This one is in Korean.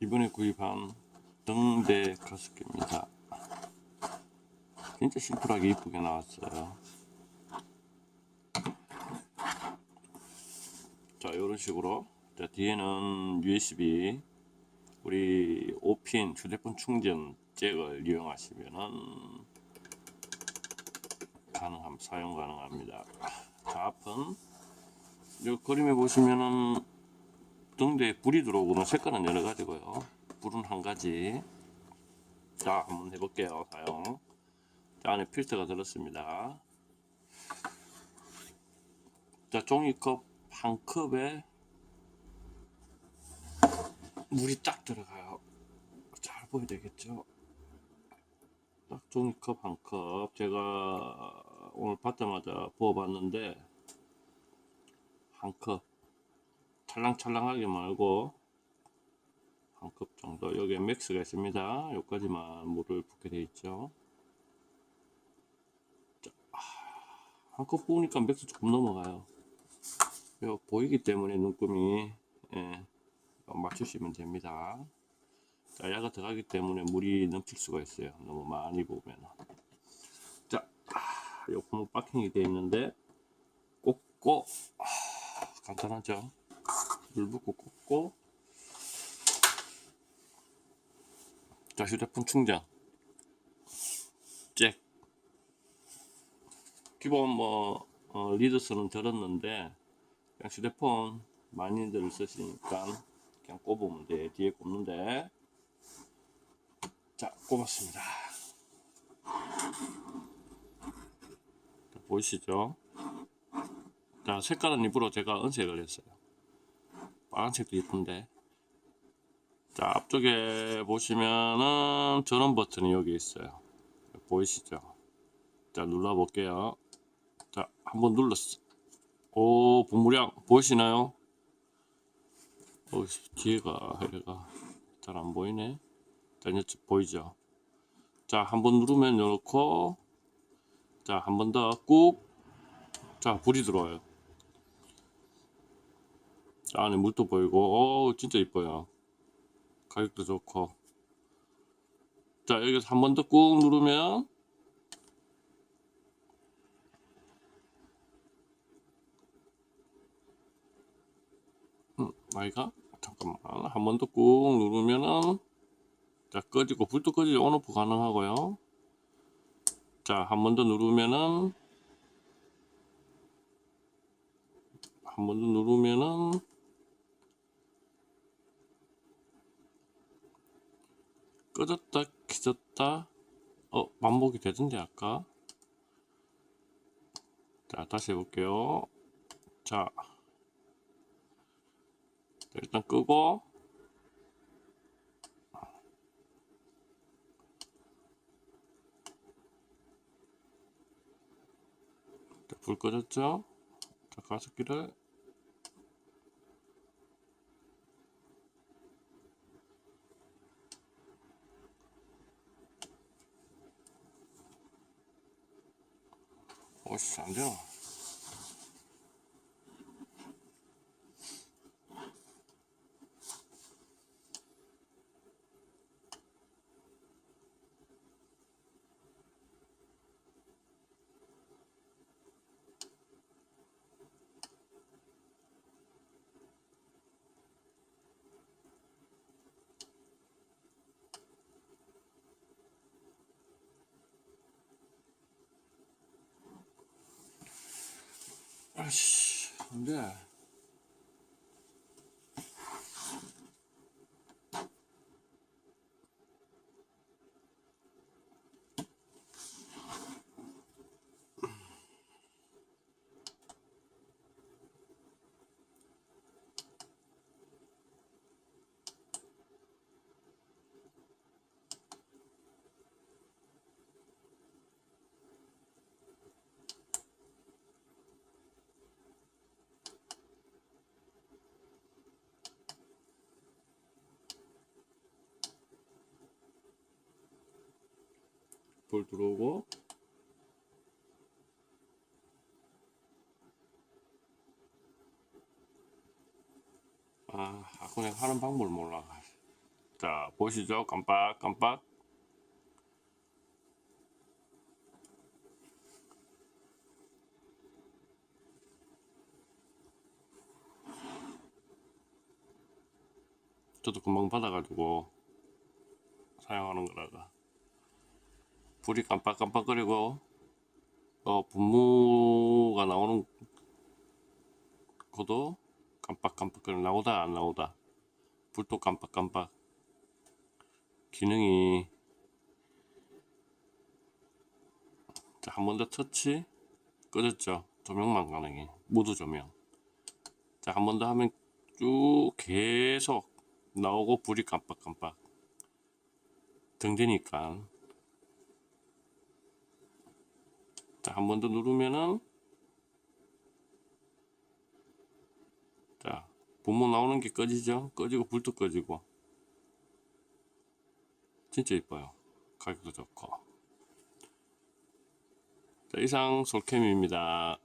이번에 구입한 등대 가습기입니다. 진짜 심플하게 이쁘게 나왔어요. 자, 이런 식으로. 자, 뒤에는 USB, 우리 5핀 휴대폰 충전 잭을 이용하시면은 가능함, 사용 가능합니다. 자, 앞은 이 그림에 보시면은 등대에 불이 들어오고는 색깔은 여러 가지고요. 불은 한 가지. 자, 한번 해볼게요. 사용. 자, 안에 필터가 들었습니다. 자, 종이컵 한 컵에 물이 딱 들어가요. 잘 보여야 되겠죠? 딱 종이컵 한 컵. 제가 오늘 받자마자 부어봤는데, 한 컵. 찰랑찰랑하게 말고, 한 컵 정도. 여기에 맥스가 있습니다. 여기까지만 물을 붓게 돼 있죠. 한 컵 부으니까 맥스 조금 넘어가요. 요 보이기 때문에 눈금이 예, 맞추시면 됩니다. 자, 야가 들어가기 때문에 물이 넘칠 수가 있어요. 너무 많이 부으면. 자, 아, 요 구멍 박힌이 되어 있는데 꽂고 아, 간단하죠. 물 붓고 꽂고. 자, 휴대폰 충전. 잭. 기본 뭐 어, 리드스는 들었는데 그냥 휴대폰 많이들 쓰시니까 그냥 꼽으면 돼. 뒤에 꼽는데. 자 꼽았습니다. 자, 보이시죠? 자 색깔은 일부러 제가 은색을 했어요 파란색도 예쁜데. 자 앞쪽에 보시면은 전원 버튼이 여기 있어요. 보이시죠? 자 눌러 볼게요. 자 한번 눌렀어. 오 분무량 보이시나요? 어 뒤에가 해가 잘 안 보이네. 자 이제 보이죠? 자 한번 누르면 이렇고 자 한 번 더 꾹. 자 불이 들어와요. 자 안에 물도 보이고. 오 진짜 이뻐요. 가격도 좋고. 자 여기서 한 번 더 꾹 누르면 음, 아이가? 잠깐만. 한 번 더 꾹 누르면은 자 꺼지고 불도 꺼지고 온오프 가능하고요. 자 한 번 더 누르면은 한 번 더 누르면은 꺼졌다 켜졌다. 어 반복이 되던데 아까? 자 다시 해볼게요. 자 일단 끄고. 자, 불 꺼졌죠? 자 가습기를 오씨 안 아씨 안돼 불 들어오고 아, 아 그냥 하는 방법을 몰라 자, 보시죠. 깜빡깜빡. 저도 금방 받아가지고 사용하는 거라가 불이 깜빡깜빡거리고 어 분무가 나오는 것도 깜빡깜빡거리 나오다 안 나오다. 불도 깜빡깜빡. 기능이 한 번 더 터치. 꺼졌죠? 조명만 가능해. 모두 조명. 자 한 번 더 하면 쭉 계속 나오고 불이 깜빡깜빡. 등되니까 자 한 번 더 누르면은 자 분무 나오는 게 꺼지죠? 꺼지고 불도 꺼지고. 진짜 이뻐요. 가격도 좋고. 자 이상 솔캠입니다